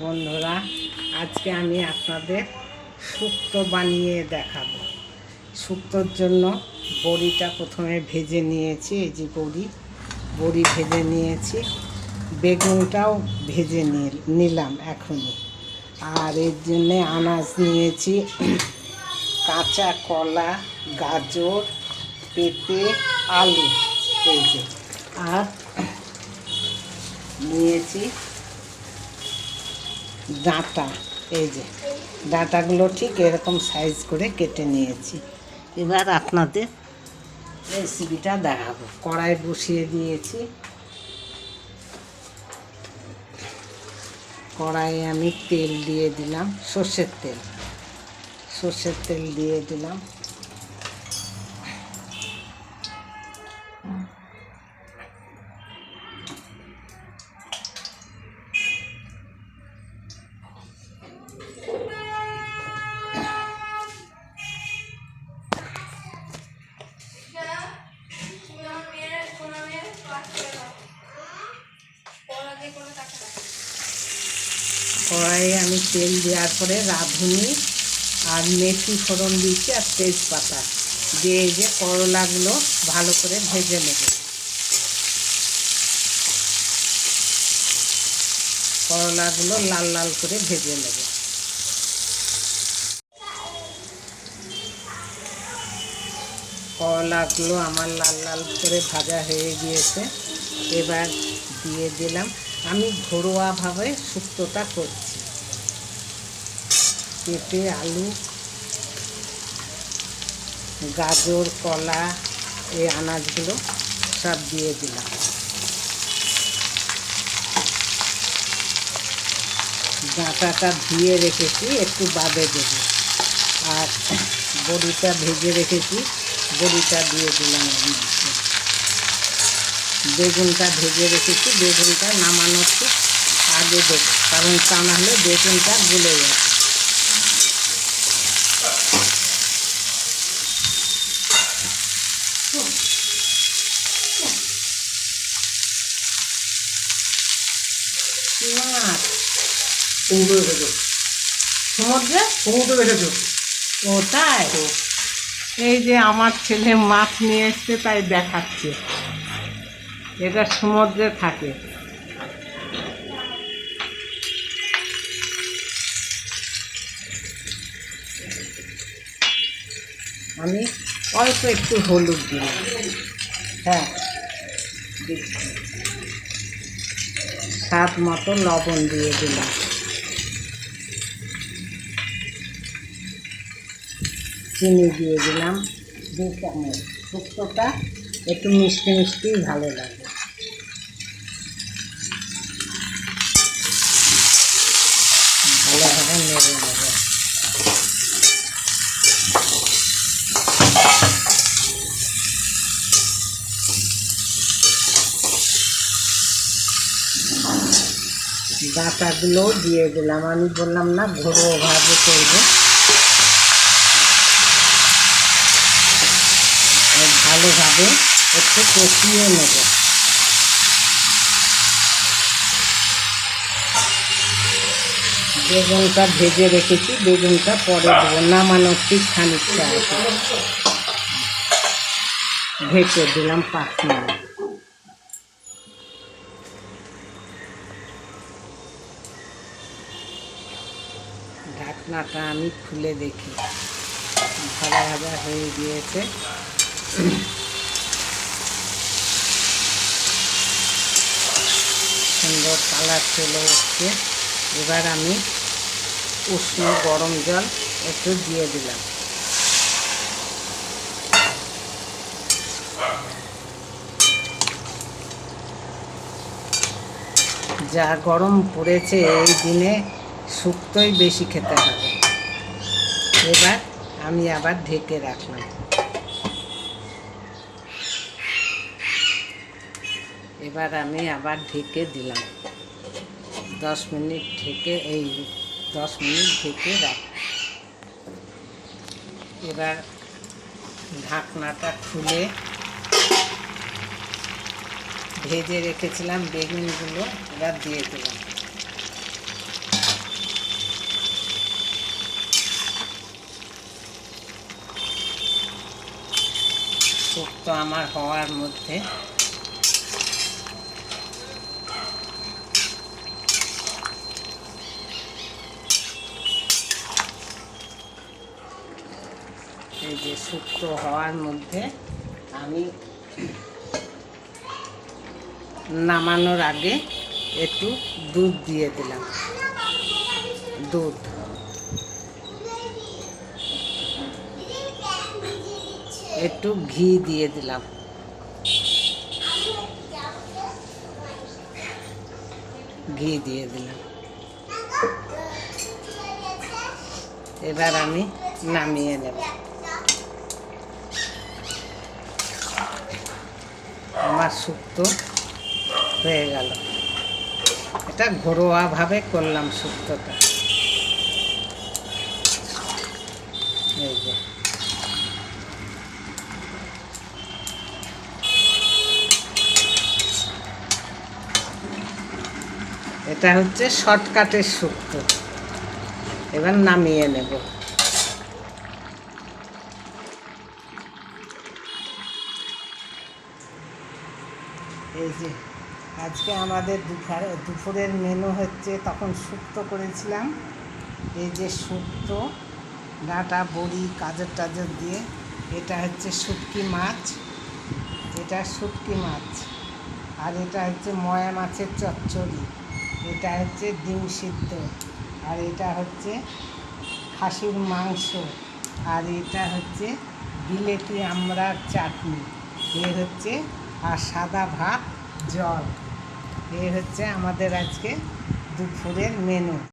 বন্ধুরা, আজকে আমি আপনাদের শুক্তো বানিয়ে দেখাবো। শুক্তোর জন্য বড়িটা প্রথমে ভেজে নিয়েছি, এই যে বড়ি। বড়ি ভেজে নিয়েছি, বেগুনটাও ভেজে নিলাম এখনই। আর এর জন্যে আনাজ নিয়েছি কাঁচা কলা, গাজর, পেঁপে, আলু, এই যে। আর নিয়েছি ডাঁটা, এই যে ডাঁটাগুলো ঠিক এরকম সাইজ করে কেটে নিয়েছি। এবার আপনাদের রেসিপিটা দেখাবো। কড়াই বসিয়ে দিয়েছি। কড়াইয়ে আমি তেল দিয়ে দিলাম, সর্ষের তেল। সর্ষের তেল দিয়ে দিলাম। কড়াইয়ে আমি তেল দেওয়ার পরে রাঁধুনি আর মেথি ফোড়ন দিয়েছি আর তেজপাতা। দিয়ে যে করলাগুলো ভালো করে ভেজে নেব। করলাগুলো লাল লাল করে ভেজে নেব। করলাগুলো আমার লাল লাল করে ভাজা হয়ে গিয়েছে। এবার দিয়ে দিলাম আমি ঘরোয়াভাবে শুক্তোটা করছি। পেঁপে, আলু, গাজর, কলা, এই আনাজগুলো সব দিয়ে দিলাম। ডাঁটাটা ধুয়ে রেখেছি, একটু বাদে দেবো। আর বড়িটা ভেজে রেখেছি, বড়িটা দিয়ে দিলাম মধ্যে বেগুনটা ভেজে রেখেছি বেগুনটা নামানোর ঠিক আগে দেবো কারণ তা নাহলে বেগুনটা গুলে যাবে। মাছ। কুমড়ো রেখেছো সমুদ্রে কুমড়ো রেখেছো ও তাই? এই যে আমার ছেলে মাছ নিয়ে এসছে তাই দেখাচ্ছে। এটা সমুদ্রে থাকে। আমি অল্প একটু হলুদ দিলাম। হ্যাঁ। স্বাদ মতো লবণ দিয়ে দিলাম। চিনি দিয়ে দিলাম। দু চামচ। শুক্তোটা একটু মিষ্টি মিষ্টি ভালো লাগে। ডাঁটাগুলোও দিয়ে দিলাম। আমি বললাম না ঘরোয়াভাবে করব। আর ভালোভাবে একটু কষিয়ে নেব। বেগুনটা ভেজে রেখেছি বেগুনটা পরে দেবো। নামানোর ঠিক খানিকটা আছে। ঢেকে দিলাম পাঁচ মিনিট। ঢাকনাটা আমি খুলে দেখি। ভাজা ভাজা হয়ে গিয়েছে। সুন্দর কালার চলে এসছে। এবার আমি উষ্ণ গরম জল একটু দিয়ে দিলাম। যা গরম পড়েছে এই দিনে শুক্তোই বেশি খেতে হবে। এবার আমি আবার ঢেকে রাখলাম। এবার আমি আবার ঢেকে দিলাম। দশ মিনিট থেকে এই দশ মিনিট থেকে রাখ। এবার ঢাকনাটা খুলে ভেজে রেখেছিলাম বেগুনগুলো, এবার দিয়ে দিলাম। শুক্তো আমার হওয়ার মধ্যে যে শুক্তো হওয়ার মধ্যে আমি নামানোর আগে একটু দুধ দিয়ে দিলাম। দুধ। একটু ঘি দিয়ে দিলাম। ঘি দিয়ে দিলাম। এবার আমি নামিয়ে নেব। আমার শুক্তো হয়ে গেল। এটা ঘরোয়াভাবে করলাম শুক্তোটা এই যে। এটা হচ্ছে শর্টকাটের শুক্তো এবার নামিয়ে নেব। এই যে, আজকে আমাদের দুপুর, দুপুরের মেনু হচ্ছে তখন শুক্তো করেছিলাম। এই যে শুক্তো, ডাঁটা, বড়ি কাজর টাজর দিয়ে, এটা হচ্ছে শুটকি মাছ। এটা শুটকি মাছ। আর এটা হচ্ছে ময়া মাছের চচ্চড়ি। এটা হচ্ছে ডিম সিদ্ধ। আর এটা হচ্ছে খাসির মাংস। আর এটা হচ্ছে বিলেতি আমড়ার চাটনি। এ হচ্ছে আর সাদা ভাত জল। এই হচ্ছে আমাদের আজকে দুপুরের মেনু